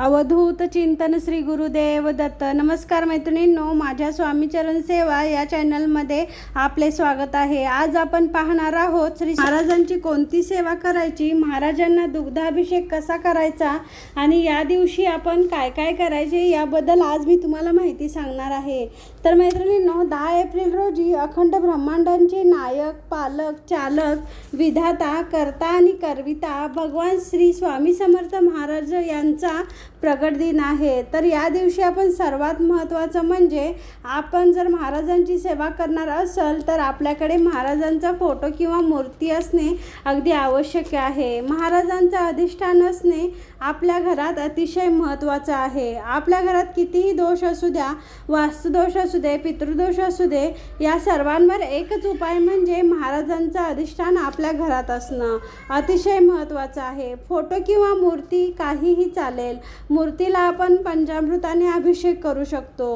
अवधूत चिंतन श्री गुरुदेव दत्त. नमस्कार मैत्रिणींनो माझ्या स्वामीचरण सेवा या चॅनलमध्ये आपले स्वागत आहे. आज आपण पाहणार आहोत श्री महाराजांची कोणती सेवा करायची महाराजांना दुग्धाभिषेक कसा करायचा आणि या दिवशी आपण काय काय करायचे याबद्दल आज मी तुम्हाला माहिती सांगणार आहे. तर मैत्रिणींनो दहा एप्रिल रोजी अखंड ब्रह्मांडांचे नायक पालक चालक विधाता कर्ता आणि करविता भगवान श्री स्वामी समर्थ महाराज यांचा प्रगट दिन आहे. तर या दिवशी आपण सर्वात महत्त्वाचं म्हणजे आपण जर महाराजांची सेवा करणार असाल तर आपल्याकडे महाराजांचा फोटो किंवा मूर्ती असणे अगदी आवश्यक आहे. महाराजांचं अधिष्ठान असणे आपल्या घरात अतिशय महत्त्वाचं आहे. आपल्या घरात कितीही दोष असू द्या वास्तुदोष असू दे पितृदोष असू दे या सर्वांवर एकच उपाय म्हणजे महाराजांचं अधिष्ठान आपल्या घरात असणं अतिशय महत्त्वाचं आहे. फोटो किंवा मूर्ती काहीही चालेल मूर्तीला आपण पंचामृताने अभिषेक करू शकतो.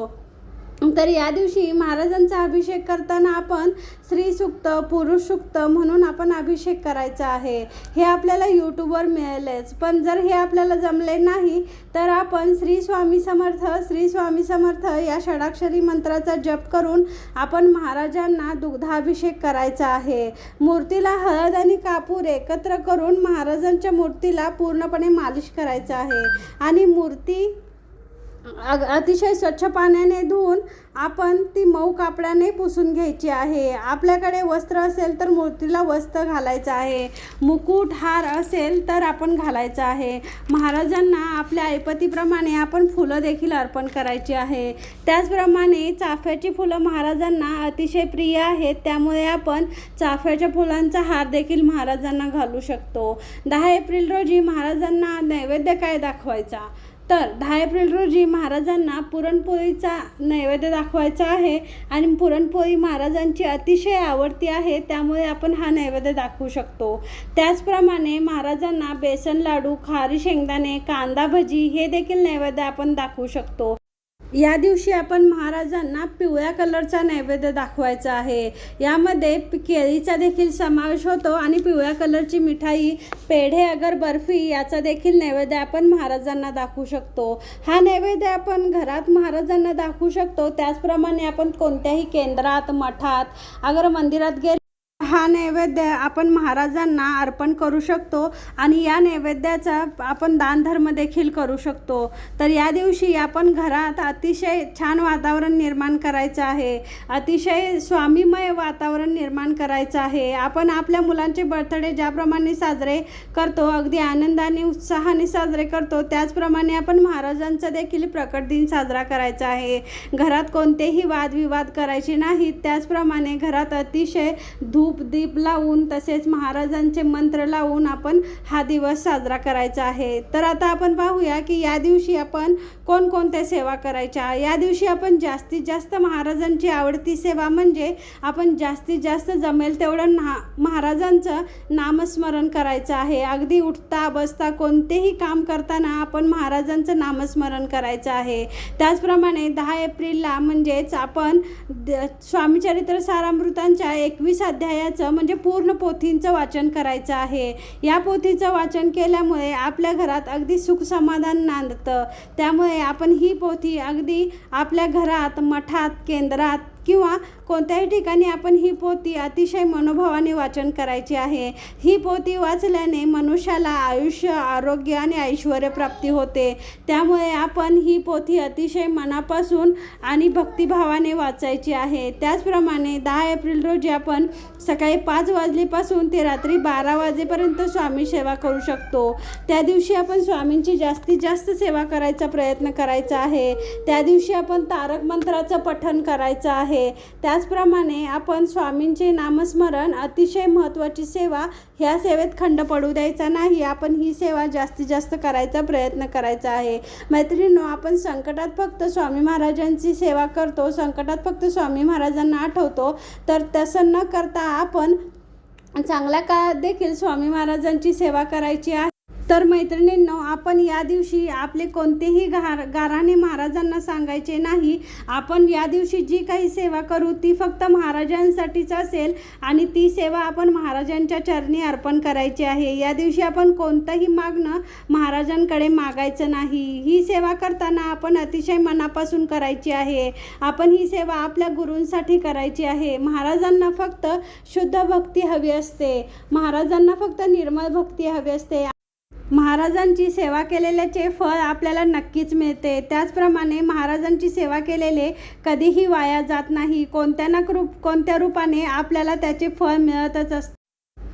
तर या दिवशी महाराजांचा अभिषेक करताना आपण स्त्री सुक्त पुरुष सुक्त म्हणून आपण अभिषेक करायचा आहे. हे आपल्याला यूट्यूबवर मिळेलच. पण जर हे आपल्याला जमले नाही तर आपण श्री स्वामी समर्थ श्री स्वामी समर्थ या षडाक्षरी मंत्राचा जप करून आपण महाराजांना दुग्धाभिषेक करायचा आहे. मूर्तीला हळद आणि कापूर एकत्र करून महाराजांच्या मूर्तीला पूर्णपणे मालिश करायचं आहे. आणि मूर्ती अग अतिशय स्वच्छ पाण्याने धुवून आपण ती मऊ कापडाने पुसून घ्यायची आहे. आपल्याकडे वस्त्र असेल तर मूर्तीला वस्त्र घालायचं आहे. मुकुट हार असेल तर आपण घालायचं आहे. महाराजांना आपल्या ऐपतीप्रमाणे आपण फुलं देखील अर्पण करायची आहे. त्याचप्रमाणे चाफ्याची फुलं महाराजांना अतिशय प्रिय आहेत. त्यामुळे आपण चाफ्याच्या फुलांचा हार देखील महाराजांना घालू शकतो. दहा एप्रिल रोजी महाराजांना नैवेद्य काय दाखवायचा? तर दहा एप्रिल रोजी महाराजांना पुरणपोळीचा नैवेद्य दाखवायचा आहे आणि पुरणपोळी महाराजांची अतिशय आवडती आहे त्यामुळे आपण हा नैवेद्य दाखवू शकतो. त्याचप्रमाणे महाराजांना बेसन लाडू खारी शेंगदाणे कांदा भजी हे देखील नैवेद्य आपण दाखवू शकतो. या दिवशी आपण महाराजांना पिवळ्या कलरचा नैवेद्य दाखवायचा आहे. यामध्ये केळीचा देखील समावेश होतो आणि पिवळ्या कलरची मिठाई पेढे अगर बर्फी याचा देखील नैवेद्य आपण महाराजांना दाखवू शकतो. हा नैवेद्य आपण घरात महाराजांना दाखवू शकतो. त्याचप्रमाणे आपण कोणत्याही केंद्रात मठात अगर मंदिरात गेले हा नैवेद्य आपण महाराजांना अर्पण करू शकतो आणि या नैवेद्याचा आपण दानधर्म देखील करू शकतो. तर या दिवशी आपण घरात अतिशय छान वातावरण निर्माण करायचं आहे. अतिशय स्वामीमय वातावरण निर्माण करायचं आहे. आपण आपल्या मुलांचे बर्थडे ज्याप्रमाणे साजरे करतो अगदी आनंदाने उत्साहाने साजरे करतो त्याचप्रमाणे आपण महाराजांचा देखील प्रकट दिन साजरा करायचा आहे. घरात कोणतेही वादविवाद करायचे नाहीत. त्याचप्रमाणे घरात अतिशय धूप दीप लावून तसेच महाराजांचे मंत्र लावून आपण हा दिवस साजरा करायचा आहे. तर आता आपण पाहूया की या दिवशी आपण कोणकोणत्या सेवा करायच्या? या दिवशी आपण जास्तीत जास्त महाराजांची आवडती सेवा म्हणजे आपण जास्तीत जास्त जमेल तेवढं ना महाराजांचं नामस्मरण करायचं आहे. अगदी उठता बसता कोणतेही काम करताना आपण महाराजांचं नामस्मरण करायचं आहे. त्याचप्रमाणे दहा एप्रिलला म्हणजेच आपण द- स्वामीचरित्र सारामृतांच्या एकवीस अध्यायात अध्यायाचं म्हणजे पूर्ण पोथींचं वाचन करायचं आहे. या पोथीचं वाचन केल्यामुळे आपल्या घरात अगदी सुखसमाधान नांदतं. त्यामुळे आपण ही पोथी अगदी आपल्या घरात मठात केंद्रात किंवा कोणत्याही ठिकाणी आपण ही पोथी अतिशय मनोभावाने वाचन करायची आहे. ही पोथी वाचल्याने मनुष्याला आयुष्य आरोग्य आणि ऐश्वर प्राप्ती होते. त्यामुळे आपण ही पोथी अतिशय मनापासून आणि भक्तिभावाने वाचायची आहे. त्याचप्रमाणे दहा एप्रिल रोजी आपण सकाळी पाच वाजलेपासून ते रात्री बारा वाजेपर्यंत स्वामी सेवा करू शकतो. त्या दिवशी आपण स्वामींची जास्तीत जास्त सेवा करायचा प्रयत्न करायचा आहे. त्या दिवशी आपण तारक मंत्राचं पठण करायचं आहे. त्याचप्रमाणे आपण स्वामींचे नामस्मरण अतिशय महत्त्वाची सेवा ह्या सेवेत खंड पडू द्यायचा नाही. आपण ही सेवा जास्तीत जास्त करायचा प्रयत्न करायचा आहे. मैत्रिणींनो आपण संकटात फक्त स्वामी महाराजांची सेवा करतो संकटात फक्त स्वामी महाराजांना आठवतो. तर तसं न करता आपण चांगल्या काळात देखील स्वामी महाराजांची सेवा करायची आहे. तर मैत्रिणींनो आपण या दिवशी आपले कोणतेही गार गाराणे महाराजांना सांगायचे नाही. आपण या दिवशी जी काही सेवा करू ती फक्त महाराजांसाठीच असेल आणि ती सेवा आपण महाराजांच्या चरणी अर्पण करायची आहे. या दिवशी आपण कोणतंही मागणं महाराजांकडे मागायचं नाही. ही सेवा करताना आपण अतिशय मनापासून करायची आहे. आपण ही सेवा आपल्या गुरूंसाठी करायची आहे. महाराजांना फक्त शुद्ध भक्ती हवी असते. महाराजांना फक्त निर्मळ भक्ती हवी असते. महाराजांची सेवा केलेल्याचे फळ आपल्याला नक्कीच मिळते. त्याचप्रमाणे महाराजांची सेवा केलेले कधीही वाया जात नाही. कोणत्या ना रूप कोणत्या रूपाने आपल्याला त्याचे फळ मिळतच असते.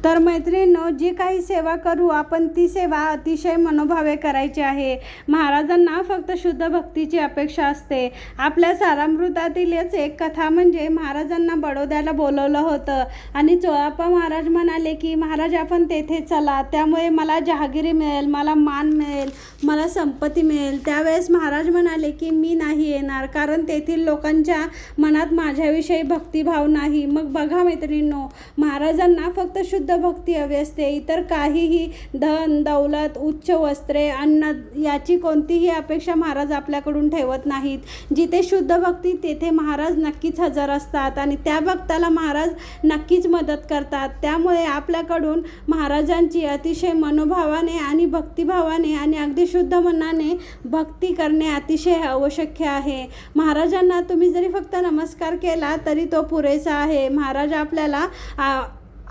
तर मैत्रिणींनो जी काही सेवा करू आपण ती सेवा अतिशय मनोभावे करायची आहे. महाराजांना फक्त शुद्ध भक्तीची अपेक्षा असते. आपल्या सारामृतातीलच एक कथा म्हणजे महाराजांना बडोद्याला बोलवलं होतं. आणि चोळाप्पा महाराज म्हणाले की महाराज आपण तेथे चला. त्यामुळे मला जहागिरी मिळेल मला मान मिळेल मला संपत्ती मिळेल. त्यावेळेस महाराज म्हणाले की मी नाही येणार कारण तेथील लोकांच्या मनात माझ्याविषयी भक्तिभाव नाही. मग बघा मैत्रिणींनो महाराजांना फक्त शुद्ध भक्ती हवी असते. इतर काहीही धन दौलत उच्च वस्त्रे अन्न याची कोणतीही अपेक्षा महाराज आपल्याकडून ठेवत नाहीत. जिथे शुद्ध भक्ती तेथे महाराज नक्कीच हजर असतात आणि त्या भक्ताला महाराज नक्कीच मदत करतात. त्यामुळे आपल्याकडून महाराजांची अतिशय मनोभावाने आणि भक्तिभावाने आणि अगदी शुद्ध मनाने भक्ती करणे अतिशय आवश्यक आहे. महाराजांना तुम्ही जरी फक्त नमस्कार केला तरी तो पुरेसा आहे. महाराज आपल्याला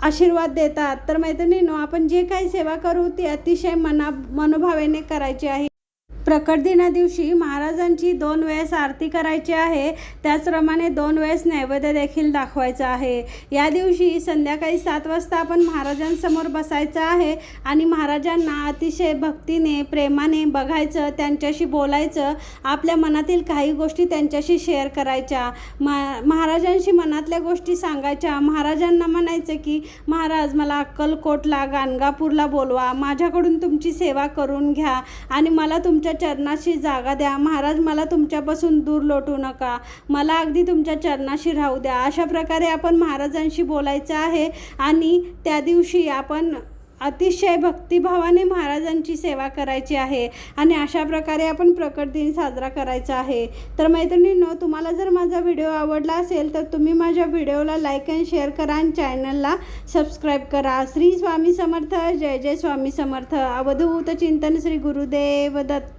आशीर्वाद देतात. तर मैत्रिणींनो आपण जे काही सेवा करू ती अतिशय मना मनोभावेने करायची आहे. प्रकट दिनादिवशी महाराजांची दोन वेळेस आरती करायची आहे. त्याचप्रमाणे दोन वेळेस नैवेद्य देखील दाखवायचं आहे. या दिवशी संध्याकाळी सात वाजता आपण महाराजांसमोर बसायचं आहे आणि महाराजांना अतिशय भक्तीने प्रेमाने बघायचं त्यांच्याशी बोलायचं आपल्या मनातील काही गोष्टी त्यांच्याशी शेअर करायच्या. मा महाराजांशी मनातल्या गोष्टी सांगायच्या. महाराजांना म्हणायचं की महाराज मला अक्कलकोटला गाणगापूरला बोलवा. माझ्याकडून तुमची सेवा करून घ्या आणि मला तुमच्या तुमच्या चरणाशी जागा द्या. महाराज मला तुमच्यापासून दूर लोटू नका. मला अगदी तुमच्या चरणाशी राहू द्या. अशा प्रकारे आपण महाराजांशी बोलायचं आहे आणि त्या दिवशी आपण अतिशय भक्तिभावाने महाराजांची सेवा करायची आहे आणि अशा प्रकारे आपण प्रकट दिन साजरा करायचा आहे. तर मैत्रिणींनो तुम्हाला जर माझा व्हिडिओ आवडला असेल तर तुम्ही माझ्या व्हिडिओला लाईक अँड शेअर करा आणि चॅनलला सबस्क्राईब करा. श्री स्वामी समर्थ. जय जय स्वामी समर्थ. अवधूत चिंतन श्री गुरुदेव दत्त.